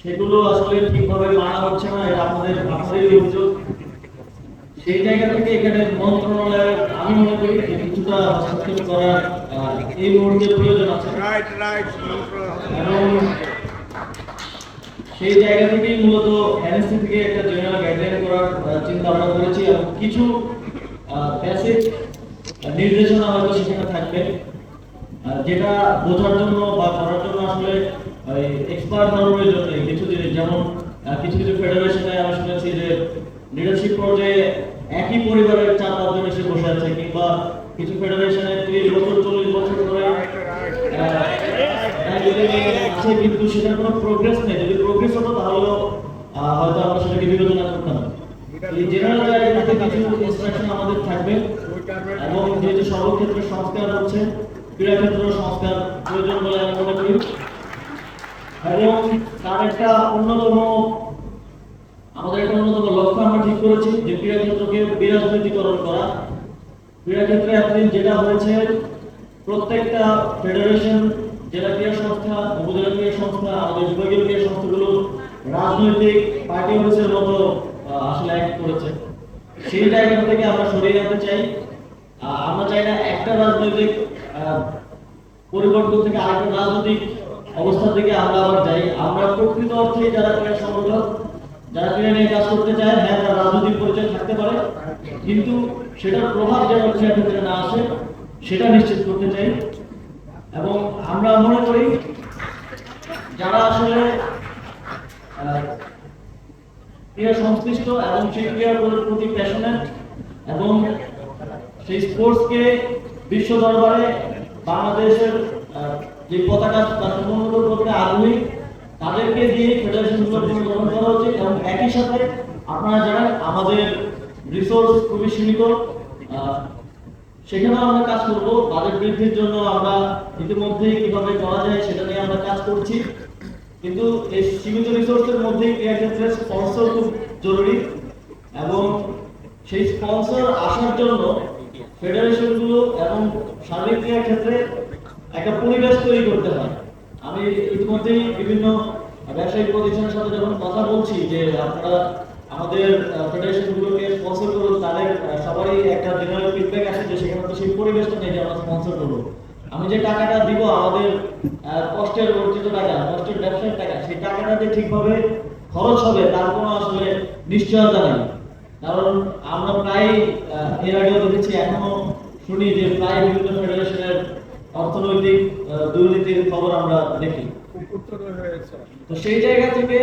সেগুলো আসলে ঠিকভাবে মানা হচ্ছে না এটা আপনাদের আপনাদেরই অভিযোগ। সেই জায়গা থেকে এখানে মন্ত্রণালয়ের আমি মনে করি কিছুটা হস্তক্ষেপ করার এই মুহূর্তে প্রয়োজন আছে। সেই জায়গা থেকেই মূলত এনএসসি থেকে একটা জেনারেল গাইডলাইন করার চিন্তা ভাবনা করেছি এবং কিছু বেসিক নির্দেশনা হয়তো সেখানে থাকবে যেটা বোঝার জন্য বা করার জন্য আসলে এক্সপার্ট হওয়ার জন্য কিছু জিনিস যেমন কিছু কিছু ফেডারেশনে আমি শুনেছি যে লিডারশিপ পর্যায়ে একই পরিবারের চার পাঁচজন এসে বসে আছে কিংবা কিছু ফেডারেশনে ত্রিশ বছর, চল্লিশ বছর ধরে কিন্তু সেটার কোনো প্রোগ্রেস নেই। যদি প্রোগ্রেস হতো তাহলেও হয়তো আমরা সেটাকে বিবেচনা করতাম। এই জেনারেল গাইডলাইনে কিছু ইনস্ট্রাকশন আমাদের থাকবে, এবং যেহেতু সর্বক্ষেত্রে সংস্কার হচ্ছে ক্রীড়া ক্ষেত্র সংস্কার প্রয়োজন বলে আমি মনে করি। এবং তার একটা অন্যতম, আমাদের একটা অন্যতম লক্ষ্য আমরা ঠিক করেছি যে ক্রীড়া ক্ষেত্রকে বিরাজনীতিকরণ করা। ক্রীড়া ক্ষেত্রে এতদিন যেটা হয়েছে, প্রত্যেকটা ফেডারেশন, জেলা ক্রীড়া সংস্থা, উপজেলা ক্রীড়া সংস্থা, আমাদের বিভাগীয় ক্রীড়া সংস্থাগুলো রাজনৈতিক পার্টি অফিসের মতো আসলে অ্যাক্ট করেছে। সেই জায়গা থেকে আমরা সরিয়ে আনতে চাই। আমরা চাই না একটা রাজনৈতিক পরিবর্তন থেকে আরেকটা রাজনৈতিক অবস্থা থেকে আমরা আবার যাই। আমরা প্রকৃত অর্থে যারা ক্রীড়া সংগঠন যারা ক্রীড়া নিয়ে কাজ করতে চায় হ্যাঁ তারা রাজনৈতিক পরিচয় থাকতে পারে। কিন্তু সেটার প্রভাব যেন ক্রীড়া ক্ষেত্রে না আসে, সেটা নিশ্চিত করতে চাই। এবং আমরা মনে করি, যারা আসলে ক্রীড়া সংশ্লিষ্ট এবং সেই ক্রীড়ার প্রতি প্যাশনেট এবং সেই স্পোর্টসকে বিশ্ব দরবারে বাংলাদেশের যে পতাকা তার করতে আগ্রহী তাদেরকে দিয়ে ফেডারেশনগুলো পুনর্গঠন করা উচিত এবং একই সাথে আপনারা জানেন আমাদের রিসোর্স খুবই সীমিত। সেখানেও আমরা কাজ করব। বাজেট বৃদ্ধির জন্য আমরা ইতিমধ্যেই কীভাবে করা যায় সেটা নিয়ে আমরা কাজ করছি। কিন্তু এই সীমিত রিসোর্সের ক্রীড়া ক্ষেত্রে স্পন্সর খুব জরুরি এবং সেই স্পন্সর আসার জন্য ফেডারেশনগুলো এবং সার্বিক ক্রীড়া ক্ষেত্রে একটা পরিবেশ তৈরি করতে হয়। আমি ইতিমধ্যেই বিভিন্ন ব্যবসায়িক প্রতিষ্ঠানের সাথে যখন কথা বলছি যে আপনারা আমাদের ফেডারেশনগুলোকে স্পন্সর করুন, তাদের সবারই একটা জেনারেল ফিডব্যাক আসে যে সেখানে তো সেই পরিবেশটা নেই যে আমরা স্পন্সর করব। আমি যে টাকাটা দিব আমাদের কষ্টের অর্জিত টাকা, কষ্টের ব্যবসার টাকা, সেই টাকাটা যে ঠিকভাবে খরচ হবে তার কোনো আসলে নিশ্চয়তা নেই। কারণ আমরা প্রায় এর আগেও দেখেছি, এখনও শুনি যে প্রায় বিভিন্ন ফেডারেশনের অর্থনৈতিক দুর্নীতির খবর আমরা দেখি। তো সেই জায়গা থেকে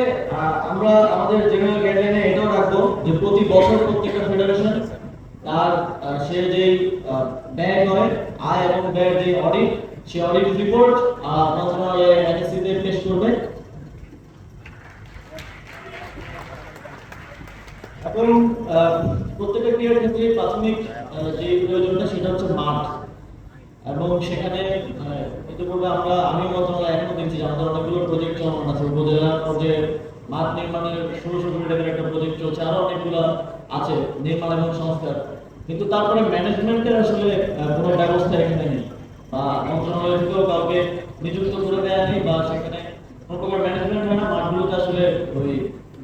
আমরা আমাদের জেনারেল গাইডলাইনে এটাও রাখব যে প্রতি বছর প্রত্যেকটা ফেডারেশন তার সে যে ব্যয় আয় এবং ব্যয়ের যে অডিট সেই অডিট রিপোর্ট মন্ত্রণালয়ে পেশ করবে। আহ, প্রত্যেকটা ক্রীড়ার ক্ষেত্রে প্রাথমিক যে প্রয়োজনটা সেটা হচ্ছে মাঠ। এবং সেখানে ইতিপূর্বে আমরা আমি মন্ত্রণালয় এখনও দেখছি যে আমাদের অনেকগুলো প্রজেক্ট চলমান আছে। উপজেলা পর্যায়ে মাঠ নির্মাণের ষোলোশো কোটি টাকার একটা প্রজেক্ট চলছে, আরও অনেকগুলো আছে, নির্মাণ এবং সংস্কার। কিন্তু তারপরে ম্যানেজমেন্টের আসলে কোনো ব্যবস্থা এখানে নেই। বা মন্ত্রণালয় থেকেও কাউকে নিযুক্ত করে দেওয়া নেই বা সেখানে কোনো প্রকার ম্যানেজমেন্ট হয় না, মাঠগুলোতে আসলে ওই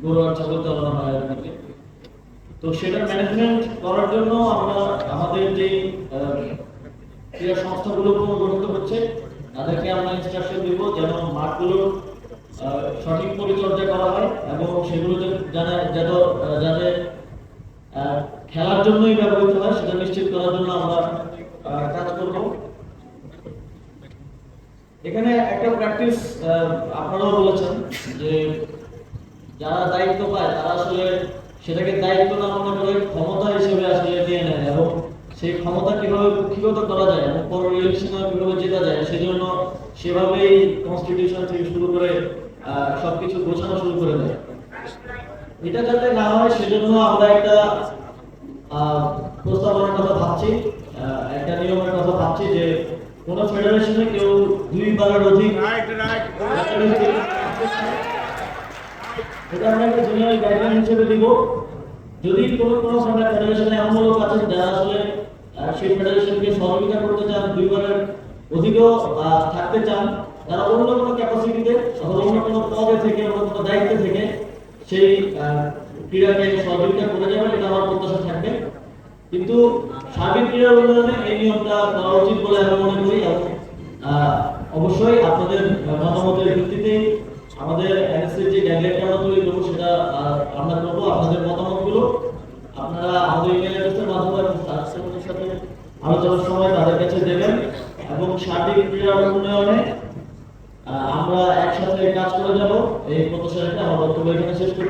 গরু আর ছাগল চালানো হয় আর কি। তো সেটা ম্যানেজমেন্ট করার জন্য আমরা আমাদের যে ক্রীড়া সংস্থাগুলো পুনর্গঠিত হচ্ছে। তাদেরকে আমরা ইনস্ট্রাকশন দিব যেন মাঠগুলোর আহ, সঠিক পরিচর্যা করা হয় এবং সেগুলো যেন খেলার জন্যই ব্যবহৃত হয় সেটা নিশ্চিত করার জন্য আমরা কাজ করব। এখানে একটা প্র্যাকটিস আপনারাও বলেছেন যে যারা দায়িত্ব পায় তারা আসলে সেটাকে দায়িত্ব না মনে করে ক্ষমতা হিসেবে আসলে নিয়ে নেয় এবং সেই ক্ষমতা কীভাবে কুক্ষিগত করা যায় এবং পর ইলেকশনে কীভাবে জেতা যায় সেজন্য সেভাবেই কনস্টিটিউশন থেকে শুরু করে সবকিছু গোছানো শুরু করে দেয়। এটা যাতে না হয় সেজন্য আমরা একটা প্রস্তাবনার কথা ভাবছি একটা নিয়মের কথা ভাবছি যে কোন ফেডারেশনে কেউ দুইবারের অধিক রাইট রাইট এটা আমরা একটা জেনারেল গাইডলাইন হিসেবে দিব। যদি কোনো কোনো ফেডারেশনে এমন লোক আছেন যারা আসলে আহ, সেই ফেডারেশনকে সহযোগিতা করতে চান দুইবারের অধিকও আহ, থাকতে চান তারা অন্য কোনো ক্যাপাসিটিতে অথবা অন্য কোনো পদে থেকে অন্য কোনো দায়িত্ব থেকে সেই ক্রীড়াকে সহযোগিতা করে যাবেন এটা আমার প্রত্যাশা থাকবে। কিন্তু সার্বিক ক্রীড়া উন্নয়নে এই নিয়মটা করা উচিত বলে আমি মনে করি। অবশ্যই আপনাদের মতামতের ভিত্তিতে আমাদের এনএসসির যে গাইডলাইনটা আমরা তৈরি করব, সেটা আমরা করব। আপনাদের মতামতগুলো আপনারা আমাদের ইমেল অ্যাড্রেসের মাধ্যমে সাথে আলোচনার সময় তাদের কাছে দেবেন। এবং সার্বিক ক্রীড়া উন্নয়নে একসাথে কাজ করে যাব এই প্রত্যাশা আমার বক্তব্য এখানে শেষ করছি।